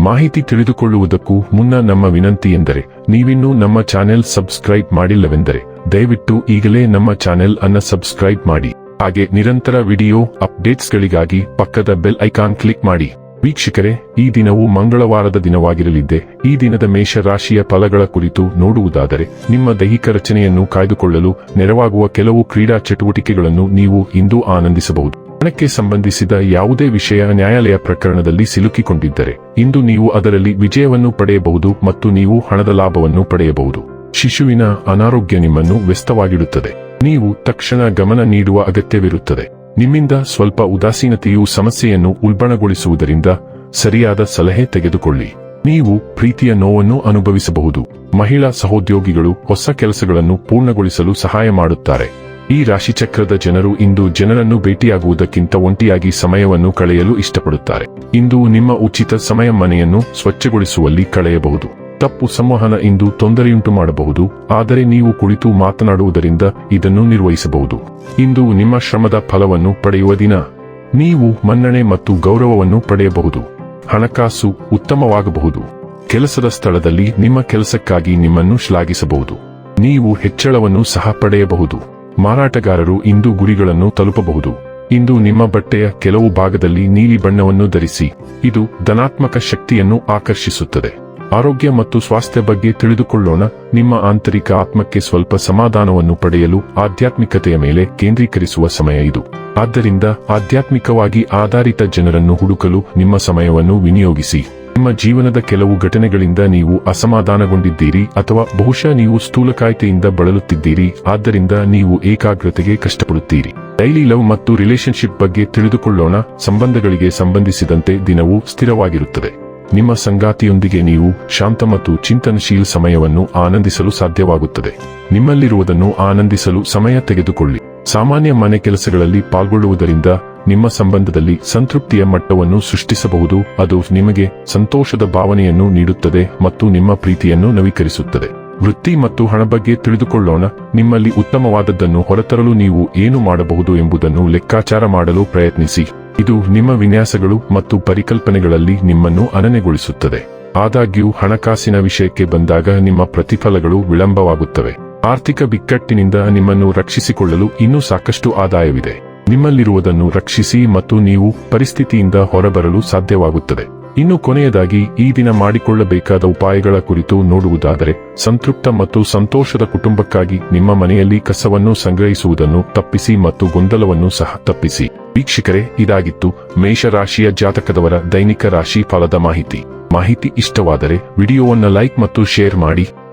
ಮಾಹಿತಿ ತಿಳಿದುಕೊಳ್ಳುವುದಕ್ಕೂ ಮುನ್ನ ನಮ್ಮ ವಿನಂತಿ ಎಂದರೆ, ನೀವಿನ್ನೂ ನಮ್ಮ ಚಾನೆಲ್ ಸಬ್ಸ್ಕ್ರೈಬ್ ಮಾಡಿಲ್ಲವೆಂದರೆ, ದಯವಿಟ್ಟು ಈಗಲೇ ನಮ್ಮ ಚಾನೆಲ್ ಅನ್ನ ಸಬ್ಸ್ಕ್ರೈಬ್ ಮಾಡಿ. ಹಾಗೆ ನಿರಂತರ ವಿಡಿಯೋ ಅಪ್ಡೇಟ್ಸ್ಗಳಿಗಾಗಿ ಪಕ್ಕದ ಬೆಲ್ ಐಕಾನ್ ಕ್ಲಿಕ್ ಮಾಡಿ. ವೀಕ್ಷಕರೇ, ಈ ದಿನವು ಮಂಗಳವಾರದ ದಿನವಾಗಿರಲಿದ್ದೆ. ಈ ದಿನದ ಮೇಷರಾಶಿಯ ಫಲಗಳ ಕುರಿತು ನೋಡುವುದಾದರೆ, ನಿಮ್ಮ ದೈಹಿಕ ರಚನೆಯನ್ನು ಕಾಯ್ದುಕೊಳ್ಳಲು ನೆರವಾಗುವ ಕೆಲವು ಕ್ರೀಡಾ ಚಟುವಟಿಕೆಗಳನ್ನು ನೀವು ಇಂದು ಆನಂದಿಸಬಹುದು. ಹಣಕ್ಕೆ ಸಂಬಂಧಿಸಿದ ಯಾವುದೇ ವಿಷಯ ನ್ಯಾಯಾಲಯ ಪ್ರಕರಣದಲ್ಲಿ ಸಿಲುಕಿಕೊಂಡಿದ್ದರೆ, ಇಂದು ನೀವು ಅದರಲ್ಲಿ ವಿಜಯವನ್ನು ಪಡೆಯಬಹುದು ಮತ್ತು ನೀವು ಹಣದ ಲಾಭವನ್ನು ಪಡೆಯಬಹುದು. ಶಿಶುವಿನ ಅನಾರೋಗ್ಯ ನಿಮ್ಮನ್ನು ವ್ಯಸ್ತವಾಗಿಡುತ್ತದೆ. ನೀವು ತಕ್ಷಣ ಗಮನ ನೀಡುವ ಅಗತ್ಯವಿರುತ್ತದೆ. ನಿಮ್ಮಿಂದ ಸ್ವಲ್ಪ ಉದಾಸೀನತೆಯು ಸಮಸ್ಯೆಯನ್ನು ಉಲ್ಬಣಗೊಳಿಸುವುದರಿಂದ ಸರಿಯಾದ ಸಲಹೆ ತೆಗೆದುಕೊಳ್ಳಿ. ನೀವು ಪ್ರೀತಿಯ ನೋವನ್ನು ಅನುಭವಿಸಬಹುದು. ಮಹಿಳಾ ಸಹೋದ್ಯೋಗಿಗಳು ಹೊಸ ಕೆಲಸಗಳನ್ನು ಪೂರ್ಣಗೊಳಿಸಲು ಸಹಾಯ ಮಾಡುತ್ತಾರೆ. ಈ ರಾಶಿಚಕ್ರದ ಜನರು ಇಂದು ಜನರನ್ನು ಭೇಟಿಯಾಗುವುದಕ್ಕಿಂತ ಒಂಟಿಯಾಗಿ ಸಮಯವನ್ನು ಕಳೆಯಲು ಇಷ್ಟಪಡುತ್ತಾರೆ. ಇಂದು ನಿಮ್ಮ ಉಚಿತ ಸಮಯ ಮನೆಯನ್ನು ಸ್ವಚ್ಛಗೊಳಿಸುವಲ್ಲಿ ಕಳೆಯಬಹುದು. ತಪ್ಪು ಸಂವಹನ ಇಂದು ತೊಂದರೆಯುಂಟು ಮಾಡಬಹುದು, ಆದರೆ ನೀವು ಕುಳಿತು ಮಾತನಾಡುವುದರಿಂದ ಇದನ್ನು ನಿರ್ವಹಿಸಬಹುದು. ಇಂದು ನಿಮ್ಮ ಶ್ರಮದ ಫಲವನ್ನು ಪಡೆಯುವ ದಿನ. ನೀವು ಮನ್ನಣೆ ಮತ್ತು ಗೌರವವನ್ನು ಪಡೆಯಬಹುದು. ಹಣಕಾಸು ಉತ್ತಮವಾಗಬಹುದು. ಕೆಲಸದ ಸ್ಥಳದಲ್ಲಿ ನಿಮ್ಮ ಕೆಲಸಕ್ಕಾಗಿ ನಿಮ್ಮನ್ನು ಶ್ಲಾಘಿಸಬಹುದು. ನೀವು ಹೆಚ್ಚಳವನ್ನು ಸಹ ಪಡೆಯಬಹುದು. ಮಾರಾಟಗಾರರು ಇಂದು ಗುರಿಗಳನ್ನು ತಲುಪಬಹುದು. ಇಂದು ನಿಮ್ಮ ಬಟ್ಟೆಯ ಕೆಲವು ಭಾಗದಲ್ಲಿ ನೀಲಿ ಬಣ್ಣವನ್ನು ಧರಿಸಿ, ಇದು ಧನಾತ್ಮಕ ಶಕ್ತಿಯನ್ನು ಆಕರ್ಷಿಸುತ್ತದೆ. ಆರೋಗ್ಯ ಮತ್ತು ಸ್ವಾಸ್ಥ್ಯ ಬಗ್ಗೆ ತಿಳಿದುಕೊಳ್ಳೋಣ, ನಿಮ್ಮ ಆಂತರಿಕ ಆತ್ಮಕ್ಕೆ ಸ್ವಲ್ಪ ಸಮಾಧಾನವನ್ನು ಪಡೆಯಲು ಆಧ್ಯಾತ್ಮಿಕತೆಯ ಮೇಲೆ ಕೇಂದ್ರೀಕರಿಸುವ ಸಮಯ ಇದು. ಆದ್ದರಿಂದ ಆಧ್ಯಾತ್ಮಿಕವಾಗಿ ಆಧಾರಿತ ಜನರನ್ನು ಹುಡುಕಲು ನಿಮ್ಮ ಸಮಯವನ್ನು ವಿನಿಯೋಗಿಸಿ. ನಿಮ್ಮ ಜೀವನದ ಕೆಲವು ಘಟನೆಗಳಿಂದ ನೀವು ಅಸಮಾಧಾನಗೊಂಡಿದ್ದೀರಿ ಅಥವಾ ಬಹುಶಃ ನೀವು ಸ್ಥೂಲಕಾಯ್ತೆಯಿಂದ ಬಳಲುತ್ತಿದ್ದೀರಿ, ಆದ್ದರಿಂದ ನೀವು ಏಕಾಗ್ರತೆಗೆ ಕಷ್ಟಪಡುತ್ತೀರಿ. ಡೈಲಿ ಲವ್ ಮತ್ತು ರಿಲೇಶನ್ಶಿಪ್ ಬಗ್ಗೆ ತಿಳಿದುಕೊಳ್ಳೋಣ, ಸಂಬಂಧಗಳಿಗೆ ಸಂಬಂಧಿಸಿದಂತೆ ದಿನವೂ ಸ್ಥಿರವಾಗಿರುತ್ತದೆ. ನಿಮ್ಮ ಸಂಗಾತಿಯೊಂದಿಗೆ ನೀವು ಶಾಂತ ಮತ್ತು ಚಿಂತನಶೀಲ ಸಮಯವನ್ನು ಆನಂದಿಸಲು ಸಾಧ್ಯವಾಗುತ್ತದೆ. ನಿಮ್ಮಲ್ಲಿರುವುದನ್ನು ಆನಂದಿಸಲು ಸಮಯ ತೆಗೆದುಕೊಳ್ಳಿ. ಸಾಮಾನ್ಯ ಮನೆ ಕೆಲಸಗಳಲ್ಲಿ ಪಾಲ್ಗೊಳ್ಳುವುದರಿಂದ ನಿಮ್ಮ ಸಂಬಂಧದಲ್ಲಿ ಸಂತೃಪ್ತಿಯ ಮಟ್ಟವನ್ನು ಸೃಷ್ಟಿಸಬಹುದು, ಅದು ನಿಮಗೆ ಸಂತೋಷದ ಭಾವನೆಯನ್ನು ನೀಡುತ್ತದೆ ಮತ್ತು ನಿಮ್ಮ ಪ್ರೀತಿಯನ್ನು ನವೀಕರಿಸುತ್ತದೆ. ವೃತ್ತಿ ಮತ್ತು ಹಣ ಬಗ್ಗೆ ತಿಳಿದುಕೊಳ್ಳೋಣ, ನಿಮ್ಮಲ್ಲಿ ಉತ್ತಮವಾದದ್ದನ್ನು ಹೊರತರಲು ನೀವು ಏನು ಮಾಡಬಹುದು ಎಂಬುದನ್ನು ಲೆಕ್ಕಾಚಾರ ಮಾಡಲು ಪ್ರಯತ್ನಿಸಿ. ಇದು ನಿಮ್ಮ ವಿನ್ಯಾಸಗಳು ಮತ್ತು ಪರಿಕಲ್ಪನೆಗಳಲ್ಲಿ ನಿಮ್ಮನ್ನು ಅನನೆಗೊಳಿಸುತ್ತದೆ ಆದಾಗ್ಯೂ, ಹಣಕಾಸಿನ ವಿಷಯಕ್ಕೆ ಬಂದಾಗ ನಿಮ್ಮ ಪ್ರತಿಫಲಗಳು ವಿಳಂಬವಾಗುತ್ತವೆ. ಆರ್ಥಿಕ ಬಿಕ್ಕಟ್ಟಿನಿಂದ ನಿಮ್ಮನ್ನು ರಕ್ಷಿಸಿಕೊಳ್ಳಲು ಇನ್ನೂ ಸಾಕಷ್ಟು ಆದಾಯವಿದೆ. ನಿಮ್ಮಲ್ಲಿರುವುದನ್ನು ರಕ್ಷಿಸಿ ಮತ್ತು ನೀವು ಪರಿಸ್ಥಿತಿಯಿಂದ ಹೊರಬರಲು ಸಾಧ್ಯವಾಗುತ್ತದೆ. ಇನ್ನು ಕೊನೆಯದಾಗಿ, ಈ ದಿನ ಮಾಡಿಕೊಳ್ಳಬೇಕಾದ ಉಪಾಯಗಳ ಕುರಿತು ನೋಡುವುದಾದರೆ, ಸಂತೃಪ್ತ ಮತ್ತು ಸಂತೋಷದ ಕುಟುಂಬಕ್ಕಾಗಿ ನಿಮ್ಮ ಮನೆಯಲ್ಲಿ ಕಸವನ್ನು ಸಂಗ್ರಹಿಸುವುದನ್ನು ತಪ್ಪಿಸಿ ಮತ್ತು ಗೊಂದಲವನ್ನು ಸಹ ತಪ್ಪಿಸಿ. ವೀಕ್ಷಕರೇ, ಇದಾಗಿತ್ತು ಮೇಷರಾಶಿಯ ಜಾತಕದವರ ದೈನಿಕ ರಾಶಿ ಫಲದ ಮಾಹಿತಿ. ಮಾಹಿತಿ ಇಷ್ಟವಾದರೆ ವಿಡಿಯೋವನ್ನು ಲೈಕ್ ಮತ್ತು ಶೇರ್ ಮಾಡಿ.